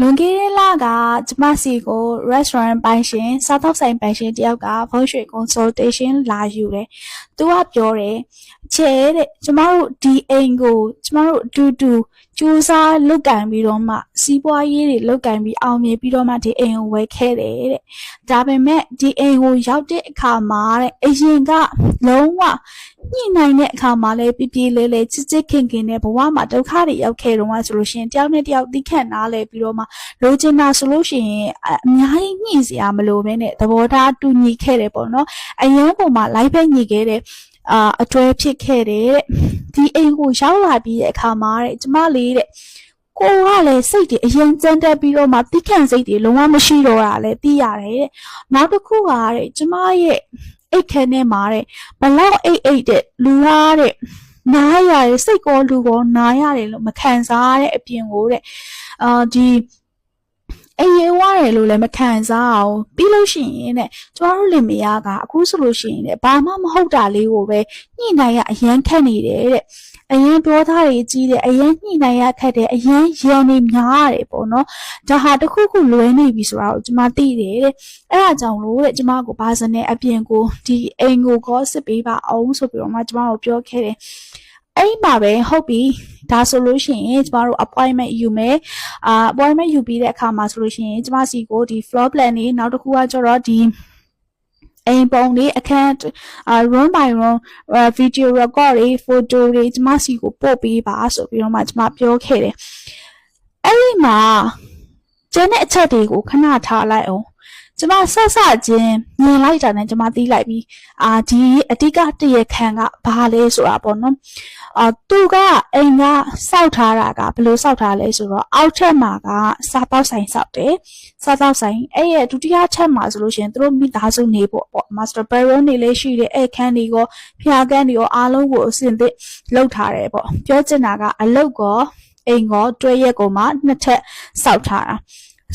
လွန်ခဲ့တဲ့လကကျမစီကို restaurant ပိုင်ရှင်စားသောက်ဆိုင်ပိုင်ရှင်တယောက်က virtual consultation လာယူတယ်။သူကပြောတယ်ချဲတဲ့ကျမတို့ဒီအိမ်ကို ကျမတို့အတူတူကြိုးစားလုပ်ကင်ပြီးတော့မှ စီးပွားရေးတွေလုပ်ကင်ပြီးအောင်မြင်ပြီးတော့မှဒီအိမ်ကိုဝယ်ခဲ့တယ်တဲ့။ဒါပေမဲ့ဒီအိမ်ကိုရောက်တဲ့အခါမှာတဲ့အရင်ကလုံးဝ ညှိနှိုင်းတဲ့အခါမှာလည်းပြပြလဲလဲချစ်ချစ်ခင်ခင်နဲ့ဘဝမှာဒုက္ခတွေရောက်ခဲ့တော့မှဆိုလို့ရှိရင်တယောက်နဲ့တယောက်သိခံနားလဲပြီးတော့မှလိုချင်တာဆိုလို့ရှိရင်အအများကြီးညှိစရာမလိုဘဲနဲ့သဘောထားတူညီခဲ့တယ်ပေါ့နော်အရင်ပုံမှာ live ပဲညှိခဲ့တဲ့အာအတွဲဖြစ်ခဲ့တယ်တဲ့ဒီအိမ်ကိုရောက်လာပြီးတဲ့အခါမှာတဲ့ကျမလေးတဲ့ကိုကလည်းစိတ်တွေအရင်ကြမ်းတက်ပြီးတော့မှတိခန့်စိတ်တွေလုံးဝမရှိတော့တာလည်းသိရတယ်တဲ့နောက်တစ်ခုကတဲ့ကျမရဲ့ အိတ်ခမ်းထဲမှာတဲ့ဘလောက်အိတ်အိတ်တဲ့လူလားတဲ့နားရတယ်စိတ်ကောလူကောနားရတယ်လို့မခံစားရတဲ့အပြင်ကိုတဲ့အာဒီ အေးရဲဝရတယ်လို့လည်းမခံစားအောင်ပြီးလို့ရှိရင်တဲ့ကျမတို့လင်မယားကအခုဆိုလို့ရှိရင်တဲ့ဘာမှမဟုတ်တာလေးကိုပဲညှိနှိုင်းရအရန်ခက်နေတယ်တဲ့အရင်ပြောသားတွေကြီးတယ်အရင်ညှိနှိုင်းရခက်တယ်အရင်ရန်နေများရတယ်ပေါ့နော်ဒါဟာတစ်ခုခုလွဲနေပြီဆိုတာကိုကျမသိတယ်တဲ့အဲ့ဒါကြောင့်လို့တဲ့ကျမကိုဘာစနဲ့အပြင်ကိုဒီအိမ်ကိုကောစစ်ပေးပါအောင်ဆိုပြီးတော့မှကျမကိုပြောခဲ့တယ် အဲ့မှာပဲဟုတ်ပြီဒါဆိုလို့ရှိရင်ကျမတို့ appointment ယူမယ်အာ appointment ယူပြီးတဲ့အခါမှာဆိုလို့ရှိရင်ကျမစီကိုဒီ floor plan လေးနောက်တစ်ခုကကျတော့ဒီအိမ်ပုံလေးအခန်းအာ room by room video record တွေ photo တွေကျမစီကိုပို့ပေးပါဆိုပြီးတော့မှကျမပြောခဲ့တယ်အဲ့ဒီမှာကျန်တဲ့အချက်တွေကိုခဏထားလိုက်အောင် ကျမဆက်ဆချင်းမြင်လိုက်တာနဲ့ကျမသိလိုက်ပြီအာဒီအတိကတရခံကဘာလဲဆိုတာပေါ့နော်အာသူကအိမ်ကစောက်ထားတာကဘယ်လိုစောက်ထားလဲဆိုတော့အောက်ထက်မှာကစားပေါက်ဆိုင်စောက်တယ်စားပေါက်ဆိုင်အဲ့ရဲ့ဒုတိယချက်မှာဆိုလို့ရှိရင်သူတို့မိသားစုနေပေါ့ပေါ့ master bedroom နေလေးရှိတယ်အဲ့ခန်းတွေကိုဖျားကန်းတွေရောအားလုံးကိုအစင်သစ်လောက်ထားတယ်ပေါ့ပြောချင်တာကအလုတ်ကောအိမ်ကောတွဲရက်ကိုမှနှစ်ထပ်စောက်ထားတာ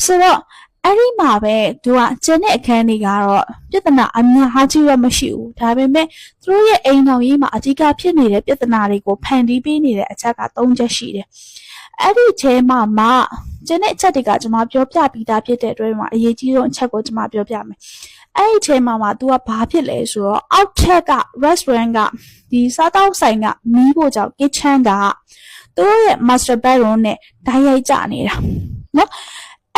ဆိုတော့ အဲ့ဒီမှာပဲသူကကျန်တဲ့အခန်းတွေကတော့ပြဿနာအများကြီးတော့မရှိဘူးဒါပေမဲ့သူတို့ရဲ့အိမ်တော်ကြီးမှာအဓိကဖြစ်နေတဲ့ပြဿနာတွေကိုဖန်တီးပေးနေတဲ့အချက်က၃ချက်ရှိတယ်အဲ့ဒီထဲမှာမှကျန်တဲ့အချက်တွေကကျွန်မပြောပြပြီးသားဖြစ်တဲ့အတွက်မှာအရေးကြီးဆုံးအချက်ကိုကျွန်မပြောပြမယ်အဲ့ဒီထဲမှာမှ तू ကဘာဖြစ်လဲဆိုတော့အောက်ထက်က restaurant ကဒီစားတောက်ဆိုင်ကမီးဖို့ကြောင့် kitchen ကသူတို့ရဲ့ master bedroom နဲ့ဓာတ်ရိုက်ကြနေတာနော်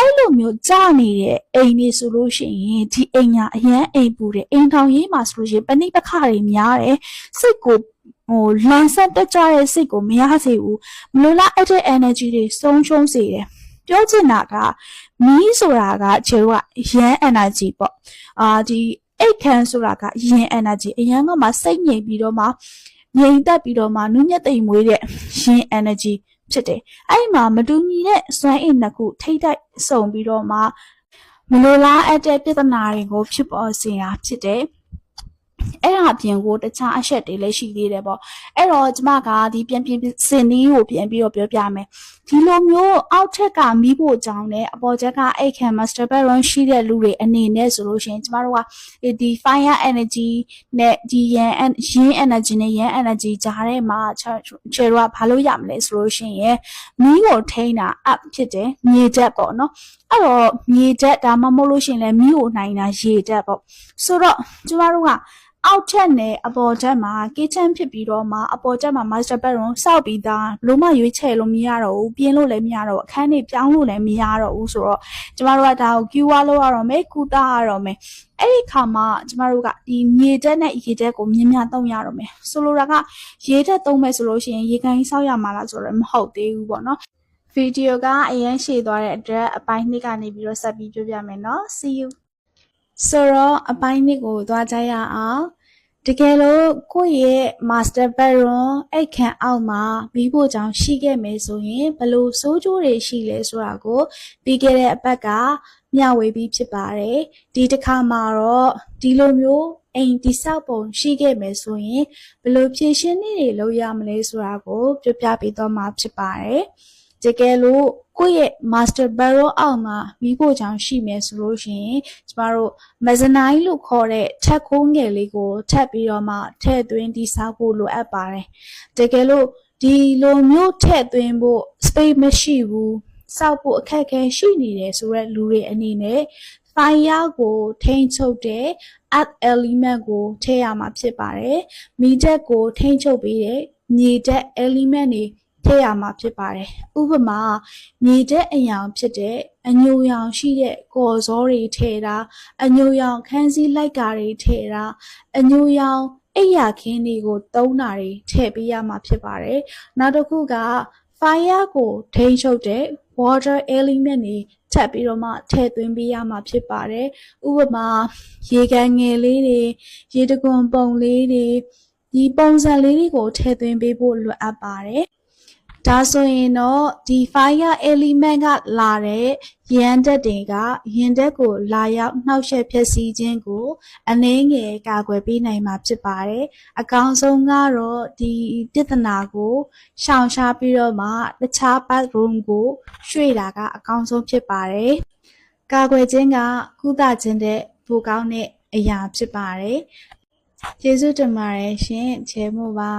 အဲ့လိုမျိုးကြာနေတဲ့အိမ်တွေဆိုလို့ရှိရင်ဒီအိမ်ကအရန်အိမ်ပူတယ်အိမ်ထောင်ရေးမှာဆိုလို့ရှိရင်ပဏိပခတွေများတယ်စိတ်ကိုဟိုလန်ဆက်တက်ကြတဲ့စိတ်ကိုမရစေဘူးမလိုလားအဲ့တဲ့ energy တွေဆုံးရှုံးစေတယ်ပြောချင်တာကမီးဆိုတာကခြေတော့ရန် energy ပေါ့အာဒီအိတ်ခမ်းဆိုတာကရန် energy အရန်ကမှစိတ်ငြိမ်ပြီးတော့မှငြိမ်သက်ပြီးတော့မှနုညက်သိမ်မွေးတဲ့ရန် energy ဖြစ်တယ်။အဲ့ဒီမှာမတူညီတဲ့စွမ်းအင်နှစ်ခုထိတ်တိုက်ဆုံပြီးတော့မှမလိုလားအပ်တဲ့ပြဿနာတွေကိုဖြစ်ပေါ်စေတာဖြစ်တယ်။ အဲ့ဒါအပြင်ကိုတခြားအချက်တွေလည်းရှိသေးတယ်ပေါ့အဲ့တော့ကျမကဒီပြန်ပြင်စင်နီးကိုပြန်ပြီးတော့ပြောပြမယ်ဒီလိုမျိုးအောက်ထက်ကမီးဖို့ကြောင်းနဲ့အပေါ်ချက်ကအိတ်ခံ master bedroom ရှိတဲ့လူတွေအနေနဲ့ဆိုလို့ရှိရင်ကျမတို့ကဒီ fire energy နဲ့ဒီရန် yin energy နဲ့ yang energy ကြားထဲမှာချေတော့ဘာလို့ရမလဲဆိုလို့ရှိရင်မီးကိုထိန်းတာ up ဖြစ်တယ်မြေချက်ပေါ့နော်အဲ့တော့မြေချက်ဒါမှမဟုတ်လို့ရှိရင်လည်းမီးကိုနိုင်တာရေချက်ပေါ့ဆိုတော့ကျမတို့က အောက်ထက်နဲ့အပေါ်ထက်မှာ kitchen ဖြစ်ပြီးတော့မှအပေါ်ထက်မှာ master bedroom စောက်ပြီးသားလုံးမရွေးချယ်လို့မရတော့ဘူးပြင်လို့လည်းမရတော့ဘူးအခန်းတွေပြောင်းလို့လည်းမရတော့ဘူးဆိုတော့ကျမတို့ကဒါကို QR လောက်ရတော့မယ်ကုသရတော့မယ်အဲ့ဒီခါမှာကျမတို့ကဒီမြေတက်နဲ့ရေတက်ကိုမြင်များသုံးရတော့မယ်ဆိုလိုတာကရေတက်သုံးမယ်ဆိုလို့ရှိရင်ရေကန်စောက်ရမှာလားဆိုတော့မဟုတ်သေးဘူးပေါ့နော်ဗီဒီယိုကအရင်ရှည်သွားတဲ့အတွက်အပိုင်းနှစ်ကနေပြီးတော့ဆက်ပြီးပြောပြမယ်နော် see you ဆိုတော့အပိုင်းနှစ်ကိုသွားကြရအောင်တကယ်လို့ကိုယ့်ရဲ့ master bedroom အိတ်ခန့်အောက်မှာပြီးဖို့ကြောင့်ရှိခဲ့မယ်ဆိုရင်ဘယ်လိုစိုးကျိုးတွေရှိလဲဆိုတာကိုပြီးခဲ့တဲ့အပတ်ကမျှဝေပြီးဖြစ်ပါတယ်ဒီတစ်ခါမှာတော့ဒီလိုမျိုးအိမ်တိဆောက်ပုံရှိခဲ့မယ်ဆိုရင်ဘယ်လိုဖြည့်ရှင်းနည်းတွေလုပ်ရမလဲဆိုတာကို ပြောပြပေးတော့မှာဖြစ်ပါတယ် တကယ်လို့ကိုယ့်ရဲ့ master barrel အောက်မှာမိဖို့ချောင်ရှိမယ်ဆိုလို့ရှိရင်ကျမတို့ mezzanine လို့ခေါ်တဲ့ထက်ခိုးငယ်လေးကိုထပ်ပြီးတော့မှထည့်သွင်းတည်ဆောက်ဖို့လိုအပ်ပါတယ်တကယ်လို့ဒီလိုမျိုးထည့်သွင်းဖို့ space မရှိဘူးစောက်ဖို့အခက်အခဲရှိနေတယ်ဆိုတဲ့လူတွေအနေနဲ့ fire ကိုထိန်းချုပ်တဲ့ earth element ကိုထည့်ရမှာဖြစ်ပါတယ်။မိဓာတ်ကိုထိန်းချုပ်ပေးတဲ့မြေဓာတ် element တွေထ ည့်ရမှာဖြစ်ပါတယ်။ဥပမာမြေဓာတ်အယောင်ဖြစ်တဲ့အညိုရောင်ရှိတဲ့ကော်ဇောတွေထည့်တာအညိုရောင်ခန်းစည်းလိုက်ကာတွေထည့်တာအညိုရောင်အိပ်ယာခင်းတွေကိုသုံးတာတွေထည့်ပေးရမှာဖြစ်ပါတယ်။နောက်တစ်ခုက fire ကိုထိန်းချုပ်တဲ့ water element တွေထပ်ပြီးတော့မှထည့်သွင်းပေးရမှာဖြစ်ပါတယ်။ဥပမာရေကန်ငယ်လေးတွေရေတကွန်ပုံလေးတွေဒီပုံစံလေးတွေကိုထည့်သွင်းပေးဖို့လိုအပ်ပါတယ်။ ဒါဆိုရင်တော့ဒီ fire element ကလာတဲ့ရန်တက်တွေကရင်တက်ကိုလာရောက်နှောက်ယှက်ဖျက်ဆီးခြင်းကိုအနှင်းငယ်ကာကွယ်ပေးနိုင်မှာဖြစ်ပါတယ်။အကောင်းဆုံးကတော့ဒီပြဿနာကိုရှောင်ရှားပြီးတော့မှတခြား bathroom ကိုရွှေ့တာကအကောင်းဆုံးဖြစ်ပါတယ်။ကာကွယ်ခြင်းကကုသခြင်းတဲ့ပိုကောင်းတဲ့အရာဖြစ်ပါတယ်။ကျေးဇူးတင်ပါတယ်ရှင်ချေမို့ပါ